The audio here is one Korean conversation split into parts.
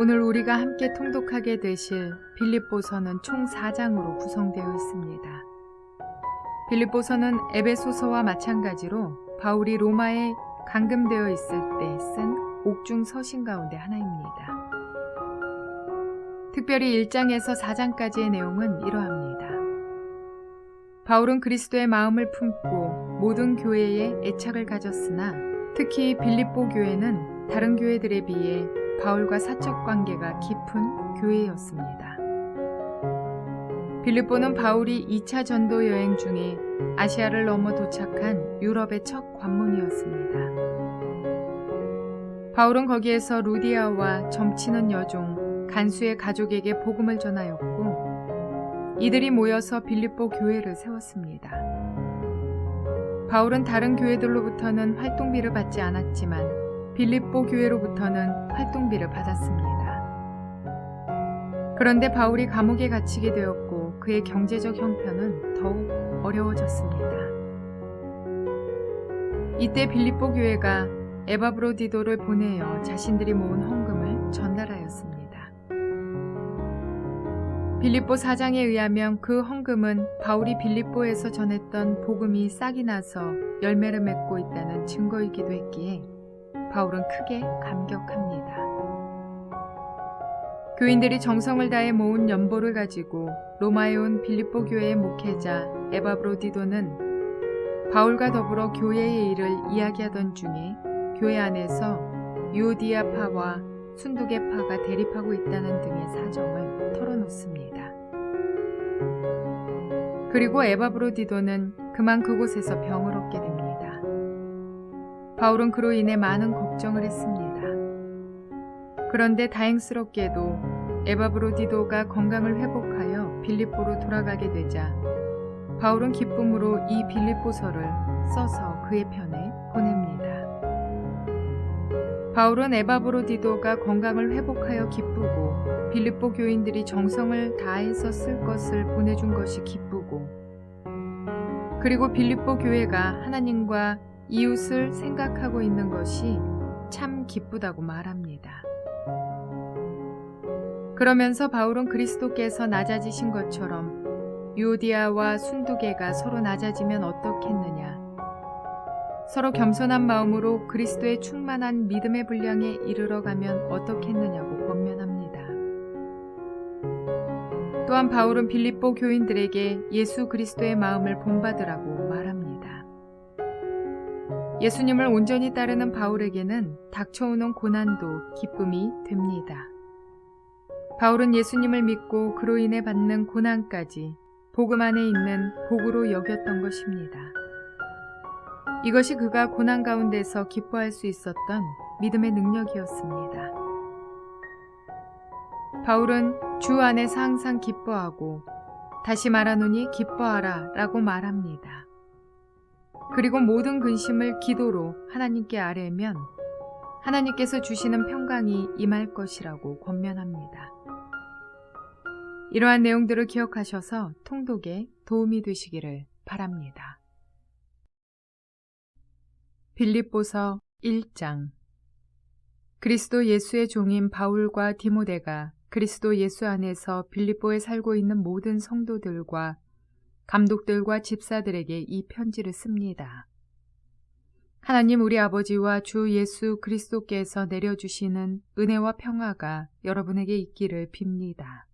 오늘 우리가 함께 통독하게 되실 빌립보서는 총 4장으로 구성되어 있습니다. 빌립보서는 에베소서와 마찬가지로 바울이 로마에 감금되어 있을 때 쓴 옥중 서신 가운데 하나입니다. 특별히 1장에서 4장까지의 내용은 이러합니다. 바울은 그리스도의 마음을 품고 모든 교회에 애착을 가졌으나 특히 빌립보 교회는 다른 교회들에 비해 바울과 사적 관계가 깊은 교회였습니다. 빌립보는 바울이 2차 전도 여행 중에 아시아를 넘어 도착한 유럽의 첫 관문이었습니다. 바울은 거기에서 루디아와 점치는 여종 간수의 가족에게 복음을 전하였고 이들이 모여서 빌립보 교회를 세웠습니다. 바울은 다른 교회들로부터는 활동비를 받지 않았지만 빌립보 교회로부터는 활동비를 받았습니다. 그런데 바울이 감옥에 갇히게 되었고 그의 경제적 형편은 더욱 어려워졌습니다. 이때 빌립보 교회가 에바브로디도를 보내어 자신들이 모은 헌금을 전달하였습니다. 빌립보 사장에 의하면 그 헌금은 바울이 빌립보에서 전했던 복음이 싹이 나서 열매를 맺고 있다는 증거이기도 했기에 바울은 크게 감격합니다. 교인들이 정성을 다해 모은 연보를 가지고 로마에 온 빌립보 교회의 목회자 에바브로디도는 바울과 더불어 교회의 일을 이야기하던 중에 교회 안에서 유오디아파와 순두개파가 대립하고 있다는 등의 사정을 털어놓습니다. 그리고 에바브로디도는 그만 그곳에서 병을 얻게 됩니다. 바울은 그로 인해 많은 걱정을 했습니다. 그런데 다행스럽게도 에바브로디도가 건강을 회복하여 빌립보로 돌아가게 되자 바울은 기쁨으로 이 빌립보서를 써서 그의 편에 보냅니다. 바울은 에바브로디도가 건강을 회복하여 기쁘고 빌립보 교인들이 정성을 다해서 쓸 것을 보내준 것이 기쁘고 그리고 빌립보 교회가 하나님과 이웃을 생각하고 있는 것이 참 기쁘다고 말합니다. 그러면서 바울은 그리스도께서 낮아지신 것처럼 유오디아와 순두개가 서로 낮아지면 어떻겠느냐. 서로 겸손한 마음으로 그리스도의 충만한 믿음의 분량에 이르러 가면 어떻겠느냐고 권면합니다. 또한 바울은 빌립보 교인들에게 예수 그리스도의 마음을 본받으라고 말합니다. 예수님을 온전히 따르는 바울에게는 닥쳐오는 고난도 기쁨이 됩니다. 바울은 예수님을 믿고 그로 인해 받는 고난까지 복음 안에 있는 복으로 여겼던 것입니다. 이것이 그가 고난 가운데서 기뻐할 수 있었던 믿음의 능력이었습니다. 바울은 주 안에서 항상 기뻐하고 다시 말하노니 기뻐하라 라고 말합니다. 그리고 모든 근심을 기도로 하나님께 아뢰면 하나님께서 주시는 평강이 임할 것이라고 권면합니다. 이러한 내용들을 기억하셔서 통독에 도움이 되시기를 바랍니다. 빌립보서 1장 그리스도 예수의 종인 바울과 디모데가 그리스도 예수 안에서 빌립보에 살고 있는 모든 성도들과 감독들과 집사들에게 이 편지를 씁니다. 하나님 우리 아버지와 주 예수 그리스도께서 내려주시는 은혜와 평화가 여러분에게 있기를 빕니다.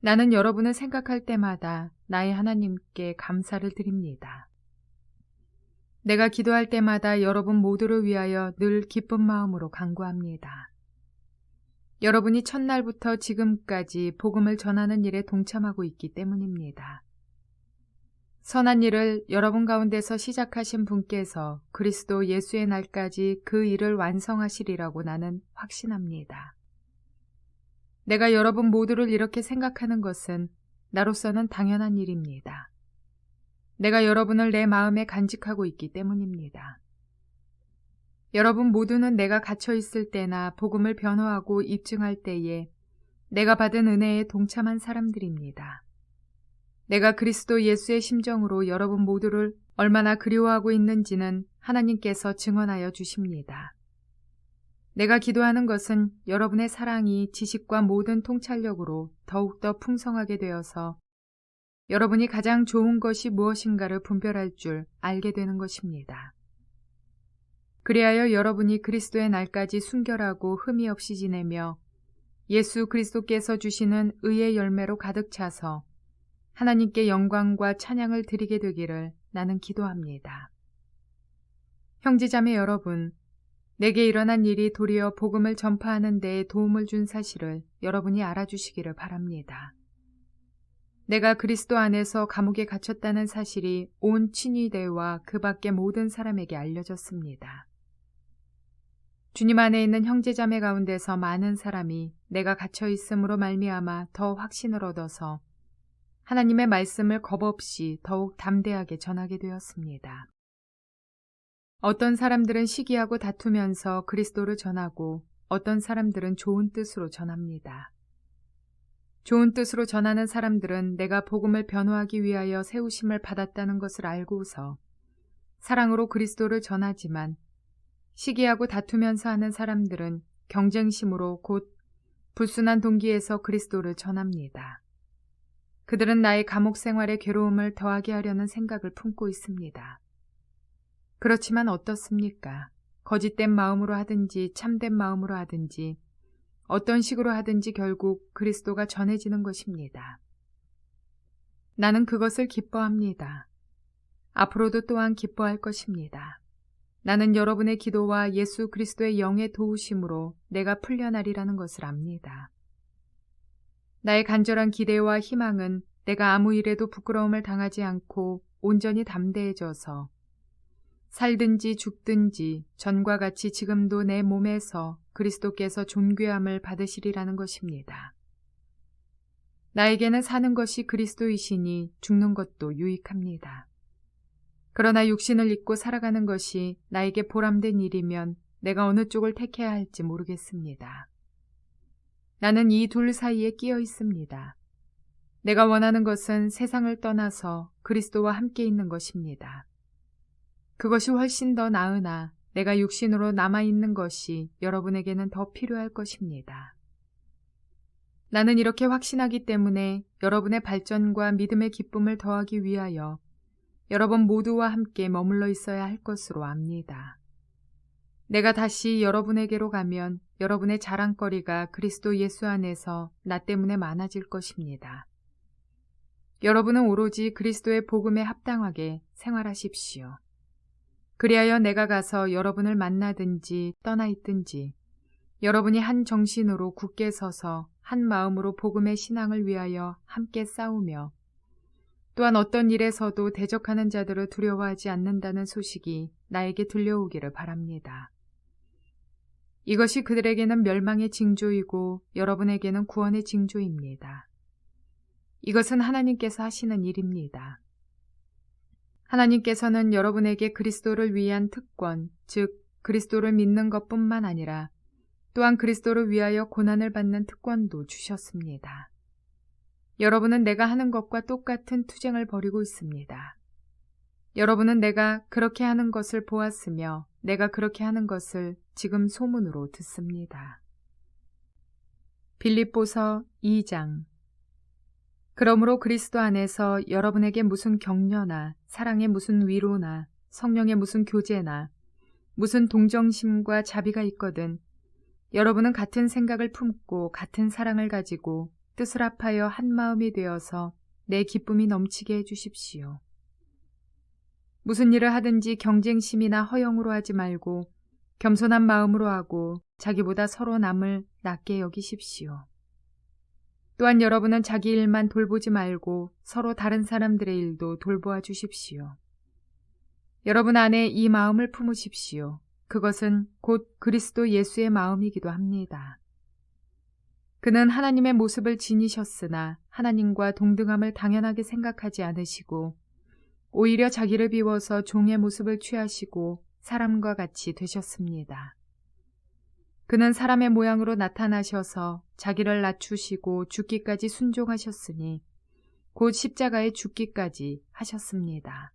나는 여러분을 생각할 때마다 나의 하나님께 감사를 드립니다. 내가 기도할 때마다 여러분 모두를 위하여 늘 기쁜 마음으로 간구합니다. 여러분이 첫날부터 지금까지 복음을 전하는 일에 동참하고 있기 때문입니다. 선한 일을 여러분 가운데서 시작하신 분께서 그리스도 예수의 날까지 그 일을 완성하시리라고 나는 확신합니다. 내가 여러분 모두를 이렇게 생각하는 것은 나로서는 당연한 일입니다. 내가 여러분을 내 마음에 간직하고 있기 때문입니다. 여러분 모두는 내가 갇혀 있을 때나 복음을 변호하고 입증할 때에 내가 받은 은혜에 동참한 사람들입니다. 내가 그리스도 예수의 심정으로 여러분 모두를 얼마나 그리워하고 있는지는 하나님께서 증언하여 주십니다. 내가 기도하는 것은 여러분의 사랑이 지식과 모든 통찰력으로 더욱더 풍성하게 되어서 여러분이 가장 좋은 것이 무엇인가를 분별할 줄 알게 되는 것입니다. 그리하여 여러분이 그리스도의 날까지 순결하고 흠이 없이 지내며 예수 그리스도께서 주시는 의의 열매로 가득 차서 하나님께 영광과 찬양을 드리게 되기를 나는 기도합니다. 형제자매 여러분, 내게 일어난 일이 도리어 복음을 전파하는 데에 도움을 준 사실을 여러분이 알아주시기를 바랍니다. 내가 그리스도 안에서 감옥에 갇혔다는 사실이 온 친위대와 그 밖의 모든 사람에게 알려졌습니다. 주님 안에 있는 형제자매 가운데서 많은 사람이 내가 갇혀 있음으로 말미암아 더 확신을 얻어서 하나님의 말씀을 겁 없이 더욱 담대하게 전하게 되었습니다. 어떤 사람들은 시기하고 다투면서 그리스도를 전하고 어떤 사람들은 좋은 뜻으로 전합니다. 좋은 뜻으로 전하는 사람들은 내가 복음을 변호하기 위하여 세우심을 받았다는 것을 알고서 사랑으로 그리스도를 전하지만 시기하고 다투면서 하는 사람들은 경쟁심으로 곧 불순한 동기에서 그리스도를 전합니다. 그들은 나의 감옥 생활의 괴로움을 더하게 하려는 생각을 품고 있습니다. 그렇지만 어떻습니까? 거짓된 마음으로 하든지 참된 마음으로 하든지 어떤 식으로 하든지 결국 그리스도가 전해지는 것입니다. 나는 그것을 기뻐합니다. 앞으로도 또한 기뻐할 것입니다. 나는 여러분의 기도와 예수 그리스도의 영의 도우심으로 내가 풀려나리라는 것을 압니다. 나의 간절한 기대와 희망은 내가 아무 일에도 부끄러움을 당하지 않고 온전히 담대해져서 살든지 죽든지 전과 같이 지금도 내 몸에서 그리스도께서 존귀함을 받으시리라는 것입니다. 나에게는 사는 것이 그리스도이시니 죽는 것도 유익합니다. 그러나 육신을 입고 살아가는 것이 나에게 보람된 일이면 내가 어느 쪽을 택해야 할지 모르겠습니다. 나는 이 둘 사이에 끼어 있습니다. 내가 원하는 것은 세상을 떠나서 그리스도와 함께 있는 것입니다. 그것이 훨씬 더 나으나 내가 육신으로 남아있는 것이 여러분에게는 더 필요할 것입니다. 나는 이렇게 확신하기 때문에 여러분의 발전과 믿음의 기쁨을 더하기 위하여 여러분 모두와 함께 머물러 있어야 할 것으로 압니다. 내가 다시 여러분에게로 가면 여러분의 자랑거리가 그리스도 예수 안에서 나 때문에 많아질 것입니다. 여러분은 오로지 그리스도의 복음에 합당하게 생활하십시오. 그리하여 내가 가서 여러분을 만나든지 떠나 있든지 여러분이 한 정신으로 굳게 서서 한 마음으로 복음의 신앙을 위하여 함께 싸우며 또한 어떤 일에서도 대적하는 자들을 두려워하지 않는다는 소식이 나에게 들려오기를 바랍니다. 이것이 그들에게는 멸망의 징조이고 여러분에게는 구원의 징조입니다. 이것은 하나님께서 하시는 일입니다. 하나님께서는 여러분에게 그리스도를 위한 특권, 즉 그리스도를 믿는 것뿐만 아니라 또한 그리스도를 위하여 고난을 받는 특권도 주셨습니다. 여러분은 내가 하는 것과 똑같은 투쟁을 벌이고 있습니다. 여러분은 내가 그렇게 하는 것을 보았으며 내가 그렇게 하는 것을 지금 소문으로 듣습니다. 빌립보서 2장 그러므로 그리스도 안에서 여러분에게 무슨 격려나 사랑의 무슨 위로나 성령의 무슨 교제나 무슨 동정심과 자비가 있거든 여러분은 같은 생각을 품고 같은 사랑을 가지고 뜻을 합하여 한 마음이 되어서 내 기쁨이 넘치게 해 주십시오. 무슨 일을 하든지 경쟁심이나 허영으로 하지 말고 겸손한 마음으로 하고 자기보다 서로 남을 낮게 여기십시오. 또한 여러분은 자기 일만 돌보지 말고 서로 다른 사람들의 일도 돌보아 주십시오. 여러분 안에 이 마음을 품으십시오. 그것은 곧 그리스도 예수의 마음이기도 합니다. 그는 하나님의 모습을 지니셨으나 하나님과 동등함을 당연하게 생각하지 않으시고 오히려 자기를 비워서 종의 모습을 취하시고 사람과 같이 되셨습니다. 그는 사람의 모양으로 나타나셔서 자기를 낮추시고 죽기까지 순종하셨으니 곧 십자가에 죽기까지 하셨습니다.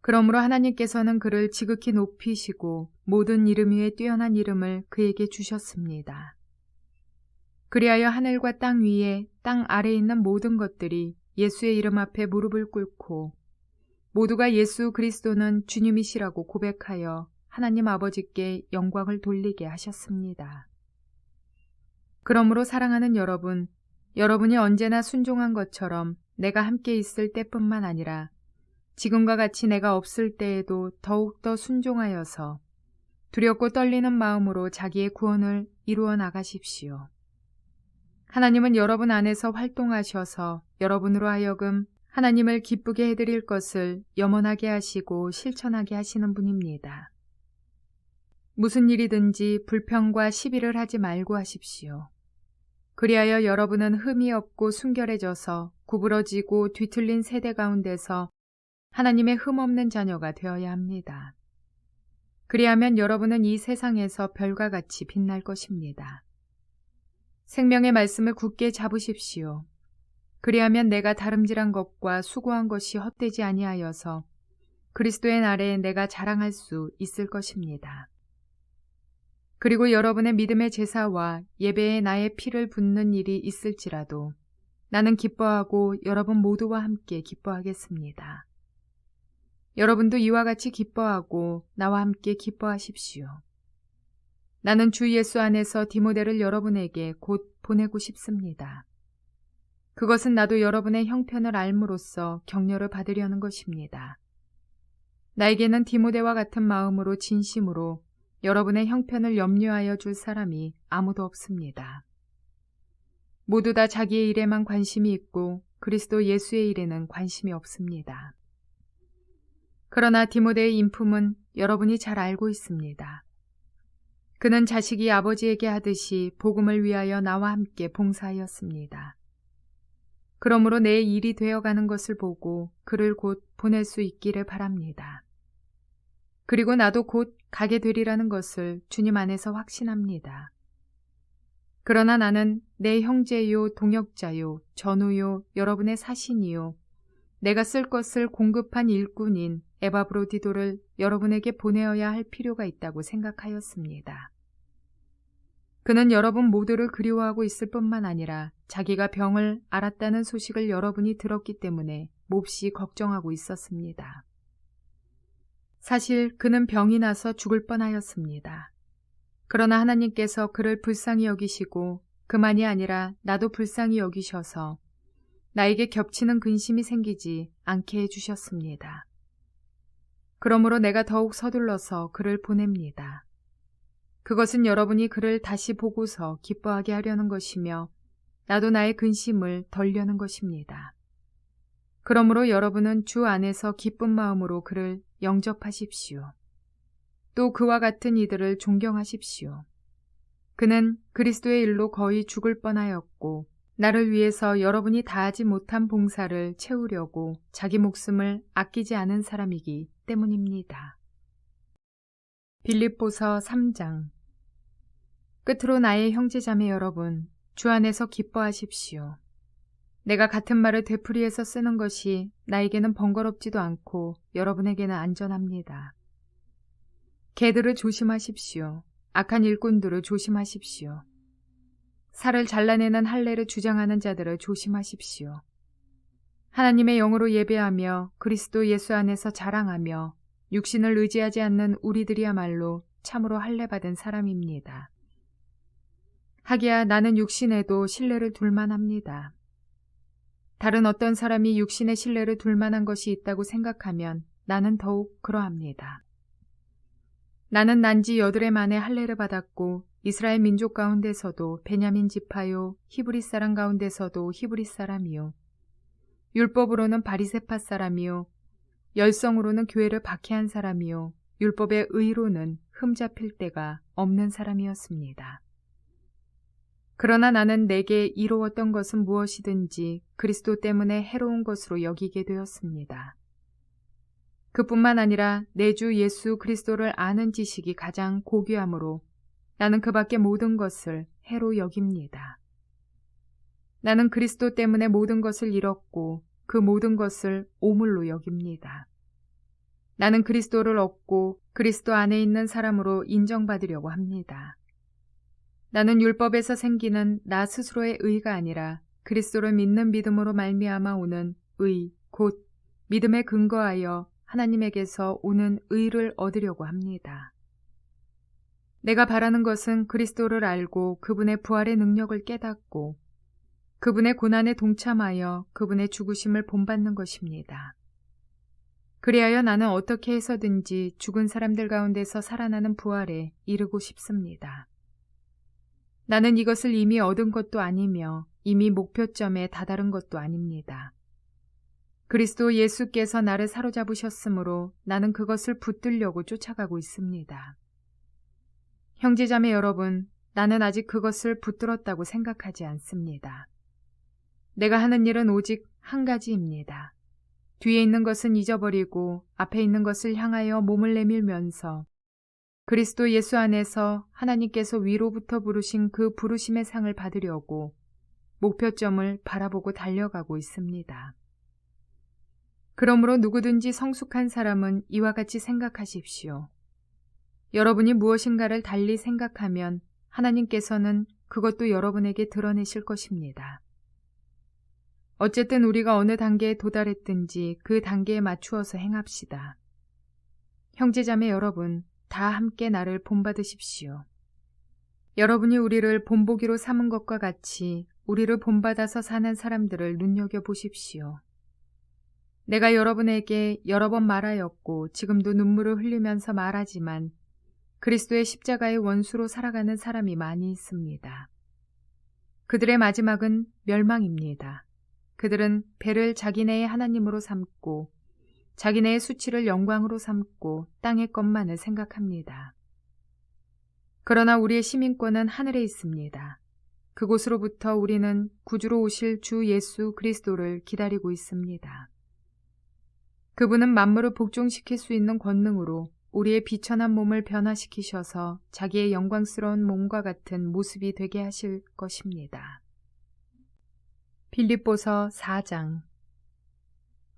그러므로 하나님께서는 그를 지극히 높이시고 모든 이름 위에 뛰어난 이름을 그에게 주셨습니다. 그리하여 하늘과 땅 위에 땅 아래에 있는 모든 것들이 예수의 이름 앞에 무릎을 꿇고 모두가 예수 그리스도는 주님이시라고 고백하여 하나님 아버지께 영광을 돌리게 하셨습니다. 그러므로 사랑하는 여러분, 여러분이 언제나 순종한 것처럼 내가 함께 있을 때뿐만 아니라 지금과 같이 내가 없을 때에도 더욱더 순종하여서 두렵고 떨리는 마음으로 자기의 구원을 이루어 나가십시오. 하나님은 여러분 안에서 활동하셔서 여러분으로 하여금 하나님을 기쁘게 해드릴 것을 염원하게 하시고 실천하게 하시는 분입니다. 무슨 일이든지 불평과 시비를 하지 말고 하십시오. 그리하여 여러분은 흠이 없고 순결해져서 구부러지고 뒤틀린 세대 가운데서 하나님의 흠 없는 자녀가 되어야 합니다. 그리하면 여러분은 이 세상에서 별과 같이 빛날 것입니다. 생명의 말씀을 굳게 잡으십시오. 그리하면 내가 다름질한 것과 수고한 것이 헛되지 아니하여서 그리스도의 날에 내가 자랑할 수 있을 것입니다. 그리고 여러분의 믿음의 제사와 예배에 나의 피를 붓는 일이 있을지라도 나는 기뻐하고 여러분 모두와 함께 기뻐하겠습니다. 여러분도 이와 같이 기뻐하고 나와 함께 기뻐하십시오. 나는 주 예수 안에서 디모데를 여러분에게 곧 보내고 싶습니다. 그것은 나도 여러분의 형편을 알므로써 격려를 받으려는 것입니다. 나에게는 디모데와 같은 마음으로 진심으로 여러분의 형편을 염려하여 줄 사람이 아무도 없습니다. 모두 다 자기의 일에만 관심이 있고 그리스도 예수의 일에는 관심이 없습니다. 그러나 디모데의 인품은 여러분이 잘 알고 있습니다. 그는 자식이 아버지에게 하듯이 복음을 위하여 나와 함께 봉사하였습니다. 그러므로 내 일이 되어가는 것을 보고 그를 곧 보낼 수 있기를 바랍니다. 그리고 나도 곧 가게 되리라는 것을 주님 안에서 확신합니다. 그러나 나는 내 형제요, 동역자요, 전우요, 여러분의 사신이요, 내가 쓸 것을 공급한 일꾼인 에바브로디도를 여러분에게 보내어야 할 필요가 있다고 생각하였습니다. 그는 여러분 모두를 그리워하고 있을 뿐만 아니라 자기가 병을 알았다는 소식을 여러분이 들었기 때문에 몹시 걱정하고 있었습니다. 사실 그는 병이 나서 죽을 뻔하였습니다. 그러나 하나님께서 그를 불쌍히 여기시고 그만이 아니라 나도 불쌍히 여기셔서 나에게 겹치는 근심이 생기지 않게 해주셨습니다. 그러므로 내가 더욱 서둘러서 그를 보냅니다. 그것은 여러분이 그를 다시 보고서 기뻐하게 하려는 것이며 나도 나의 근심을 덜려는 것입니다. 그러므로 여러분은 주 안에서 기쁜 마음으로 그를 영접하십시오. 또 그와 같은 이들을 존경하십시오. 그는 그리스도의 일로 거의 죽을 뻔하였고 나를 위해서 여러분이 다하지 못한 봉사를 채우려고 자기 목숨을 아끼지 않은 사람이기 때문입니다. 빌립보서 3장 끝으로 나의 형제자매 여러분, 주 안에서 기뻐하십시오. 내가 같은 말을 되풀이해서 쓰는 것이 나에게는 번거롭지도 않고 여러분에게는 안전합니다. 개들을 조심하십시오. 악한 일꾼들을 조심하십시오. 살을 잘라내는 할례를 주장하는 자들을 조심하십시오. 하나님의 영으로 예배하며 그리스도 예수 안에서 자랑하며 육신을 의지하지 않는 우리들이야말로 참으로 할례받은 사람입니다. 하기야 나는 육신에도 신뢰를 둘만 합니다. 다른 어떤 사람이 육신의 신뢰를 둘만한 것이 있다고 생각하면 나는 더욱 그러합니다. 나는 난지 여드레 만에 할례를 받았고 이스라엘 민족 가운데서도 베냐민 지파요 히브리 사람 가운데서도 히브리 사람이요 율법으로는 바리세파 사람이요 열성으로는 교회를 박해한 사람이요 율법의 의로는 흠잡힐 때가 없는 사람이었습니다. 그러나 나는 내게 이루었던 것은 무엇이든지 그리스도 때문에 해로운 것으로 여기게 되었습니다. 그뿐만 아니라 내 주 예수 그리스도를 아는 지식이 가장 고귀하므로 나는 그 밖의 모든 것을 해로 여깁니다. 나는 그리스도 때문에 모든 것을 잃었고 그 모든 것을 오물로 여깁니다. 나는 그리스도를 얻고 그리스도 안에 있는 사람으로 인정받으려고 합니다. 나는 율법에서 생기는 나 스스로의 의가 아니라 그리스도를 믿는 믿음으로 말미암아 오는 의, 곧 믿음에 근거하여 하나님에게서 오는 의를 얻으려고 합니다. 내가 바라는 것은 그리스도를 알고 그분의 부활의 능력을 깨닫고 그분의 고난에 동참하여 그분의 죽으심을 본받는 것입니다. 그리하여 나는 어떻게 해서든지 죽은 사람들 가운데서 살아나는 부활에 이르고 싶습니다. 나는 이것을 이미 얻은 것도 아니며 이미 목표점에 다다른 것도 아닙니다. 그리스도 예수께서 나를 사로잡으셨으므로 나는 그것을 붙들려고 쫓아가고 있습니다. 형제자매 여러분, 나는 아직 그것을 붙들었다고 생각하지 않습니다. 내가 하는 일은 오직 한 가지입니다. 뒤에 있는 것은 잊어버리고 앞에 있는 것을 향하여 몸을 내밀면서 그리스도 예수 안에서 하나님께서 위로부터 부르신 그 부르심의 상을 받으려고 목표점을 바라보고 달려가고 있습니다. 그러므로 누구든지 성숙한 사람은 이와 같이 생각하십시오. 여러분이 무엇인가를 달리 생각하면 하나님께서는 그것도 여러분에게 드러내실 것입니다. 어쨌든 우리가 어느 단계에 도달했든지 그 단계에 맞추어서 행합시다. 형제자매 여러분, 다 함께 나를 본받으십시오. 여러분이 우리를 본보기로 삼은 것과 같이 우리를 본받아서 사는 사람들을 눈여겨보십시오. 내가 여러분에게 여러 번 말하였고 지금도 눈물을 흘리면서 말하지만 그리스도의 십자가의 원수로 살아가는 사람이 많이 있습니다. 그들의 마지막은 멸망입니다. 그들은 배를 자기네의 하나님으로 삼고 자기네의 수치를 영광으로 삼고 땅의 것만을 생각합니다. 그러나 우리의 시민권은 하늘에 있습니다. 그곳으로부터 우리는 구주로 오실 주 예수 그리스도를 기다리고 있습니다. 그분은 만물을 복종시킬 수 있는 권능으로 우리의 비천한 몸을 변화시키셔서 자기의 영광스러운 몸과 같은 모습이 되게 하실 것입니다. 빌립보서 4장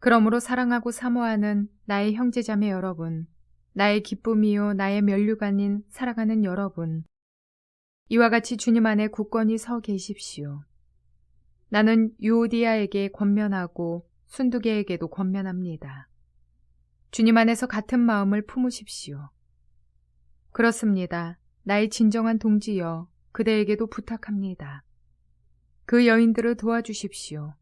그러므로 사랑하고 사모하는 나의 형제자매 여러분, 나의 기쁨이요 나의 면류관인 사랑하는 여러분, 이와 같이 주님 안에 굳건히 서 계십시오. 나는 유오디아에게 권면하고 순두계에게도 권면합니다. 주님 안에서 같은 마음을 품으십시오. 그렇습니다. 나의 진정한 동지여, 그대에게도 부탁합니다. 그 여인들을 도와주십시오.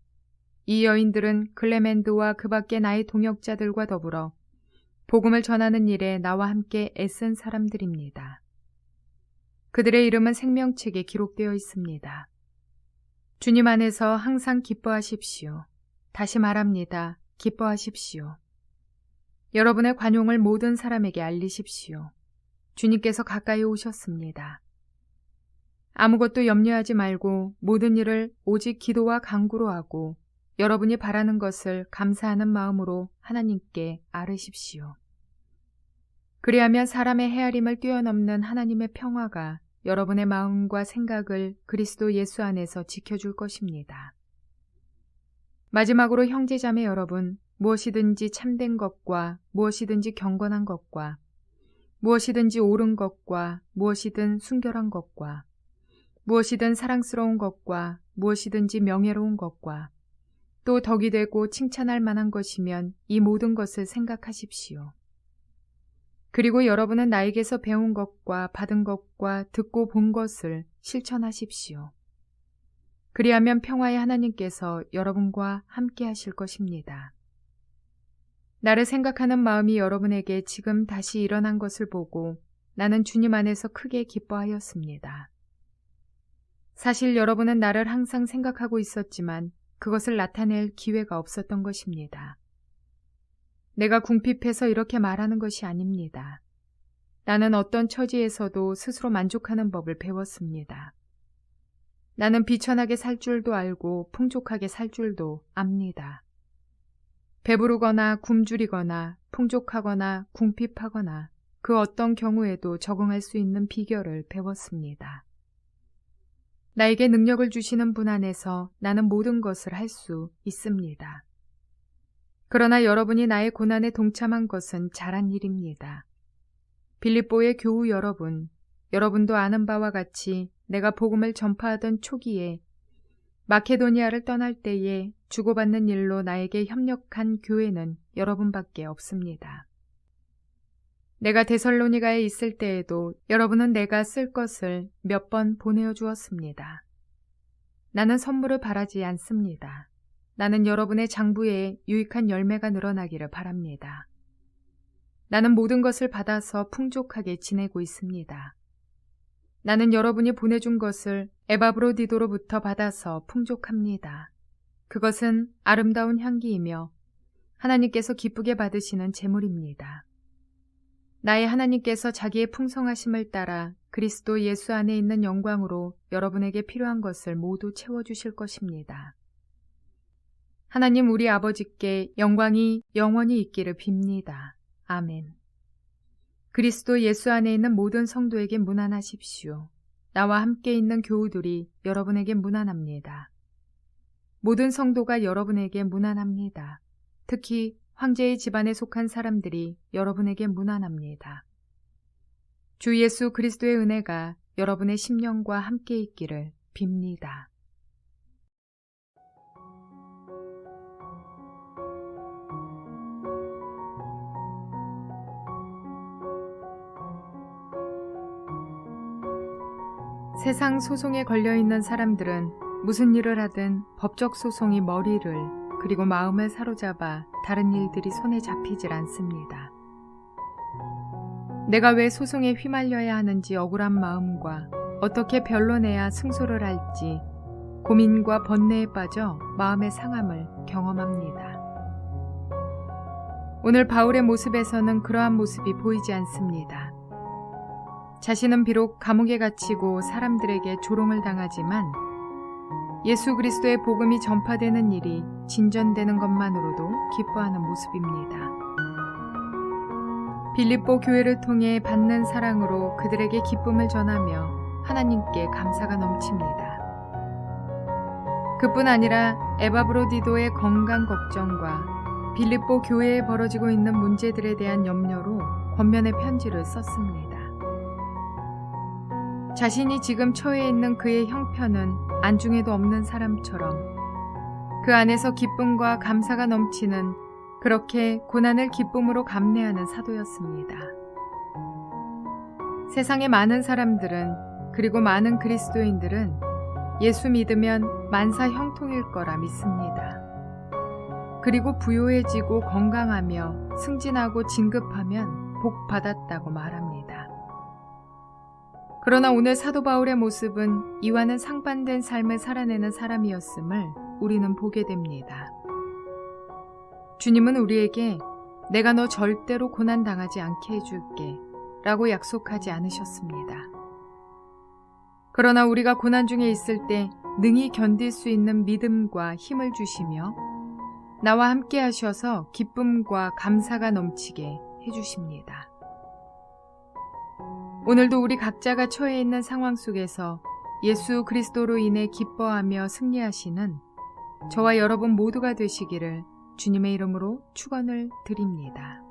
이 여인들은 클레멘드와 그 밖의 나의 동역자들과 더불어 복음을 전하는 일에 나와 함께 애쓴 사람들입니다. 그들의 이름은 생명책에 기록되어 있습니다. 주님 안에서 항상 기뻐하십시오. 다시 말합니다. 기뻐하십시오. 여러분의 관용을 모든 사람에게 알리십시오. 주님께서 가까이 오셨습니다. 아무것도 염려하지 말고 모든 일을 오직 기도와 강구로 하고 여러분이 바라는 것을 감사하는 마음으로 하나님께 아르십시오. 그리하면 사람의 헤아림을 뛰어넘는 하나님의 평화가 여러분의 마음과 생각을 그리스도 예수 안에서 지켜줄 것입니다. 마지막으로 형제자매 여러분, 무엇이든지 참된 것과 무엇이든지 경건한 것과 무엇이든지 옳은 것과 무엇이든 순결한 것과 무엇이든 사랑스러운 것과 무엇이든지 명예로운 것과 또 덕이 되고 칭찬할 만한 것이면 이 모든 것을 생각하십시오. 그리고 여러분은 나에게서 배운 것과 받은 것과 듣고 본 것을 실천하십시오. 그리하면 평화의 하나님께서 여러분과 함께 하실 것입니다. 나를 생각하는 마음이 여러분에게 지금 다시 일어난 것을 보고 나는 주님 안에서 크게 기뻐하였습니다. 사실 여러분은 나를 항상 생각하고 있었지만 그것을 나타낼 기회가 없었던 것입니다. 내가 궁핍해서 이렇게 말하는 것이 아닙니다. 나는 어떤 처지에서도 스스로 만족하는 법을 배웠습니다. 나는 비천하게 살 줄도 알고 풍족하게 살 줄도 압니다. 배부르거나 굶주리거나 풍족하거나 궁핍하거나 그 어떤 경우에도 적응할 수 있는 비결을 배웠습니다. 나에게 능력을 주시는 분 안에서 나는 모든 것을 할 수 있습니다. 그러나 여러분이 나의 고난에 동참한 것은 잘한 일입니다. 빌립보의 교우 여러분, 여러분도 아는 바와 같이 내가 복음을 전파하던 초기에 마케도니아를 떠날 때에 주고받는 일로 나에게 협력한 교회는 여러분밖에 없습니다. 내가 데살로니가에 있을 때에도 여러분은 내가 쓸 것을 몇 번 보내어 주었습니다. 나는 선물을 바라지 않습니다. 나는 여러분의 장부에 유익한 열매가 늘어나기를 바랍니다. 나는 모든 것을 받아서 풍족하게 지내고 있습니다. 나는 여러분이 보내준 것을 에바브로디도로부터 받아서 풍족합니다. 그것은 아름다운 향기이며 하나님께서 기쁘게 받으시는 제물입니다. 나의 하나님께서 자기의 풍성하심을 따라 그리스도 예수 안에 있는 영광으로 여러분에게 필요한 것을 모두 채워주실 것입니다. 하나님 우리 아버지께 영광이 영원히 있기를 빕니다. 아멘. 그리스도 예수 안에 있는 모든 성도에게 문안하십시오. 나와 함께 있는 교우들이 여러분에게 문안합니다. 모든 성도가 여러분에게 문안합니다. 특히 황제의 집안에 속한 사람들이 여러분에게 문안합니다. 주 예수 그리스도의 은혜가 여러분의 심령과 함께 있기를 빕니다. 세상 소송에 걸려 있는 사람들은 무슨 일을 하든 법적 소송이 머리를 그리고 마음을 사로잡아 다른 일들이 손에 잡히질 않습니다. 내가 왜 소송에 휘말려야 하는지 억울한 마음과 어떻게 변론해야 승소를 할지 고민과 번뇌에 빠져 마음의 상함을 경험합니다. 오늘 바울의 모습에서는 그러한 모습이 보이지 않습니다. 자신은 비록 감옥에 갇히고 사람들에게 조롱을 당하지만 예수 그리스도의 복음이 전파되는 일이 진전되는 것만으로도 기뻐하는 모습입니다. 빌립보 교회를 통해 받는 사랑으로 그들에게 기쁨을 전하며 하나님께 감사가 넘칩니다. 그뿐 아니라 에바브로디도의 건강 걱정과 빌립보 교회에 벌어지고 있는 문제들에 대한 염려로 권면의 편지를 썼습니다. 자신이 지금 처해 있는 그의 형편은 안중에도 없는 사람처럼 그 안에서 기쁨과 감사가 넘치는 그렇게 고난을 기쁨으로 감내하는 사도였습니다. 세상의 많은 사람들은 그리고 많은 그리스도인들은 예수 믿으면 만사 형통일 거라 믿습니다. 그리고 부요해지고 건강하며 승진하고 진급하면 복 받았다고 말합니다. 그러나 오늘 사도 바울의 모습은 이와는 상반된 삶을 살아내는 사람이었음을 우리는 보게 됩니다. 주님은 우리에게 내가 너 절대로 고난당하지 않게 해줄게 라고 약속하지 않으셨습니다. 그러나 우리가 고난 중에 있을 때 능히 견딜 수 있는 믿음과 힘을 주시며 나와 함께 하셔서 기쁨과 감사가 넘치게 해주십니다. 오늘도 우리 각자가 처해 있는 상황 속에서 예수 그리스도로 인해 기뻐하며 승리하시는 저와 여러분 모두가 되시기를 주님의 이름으로 축원을 드립니다.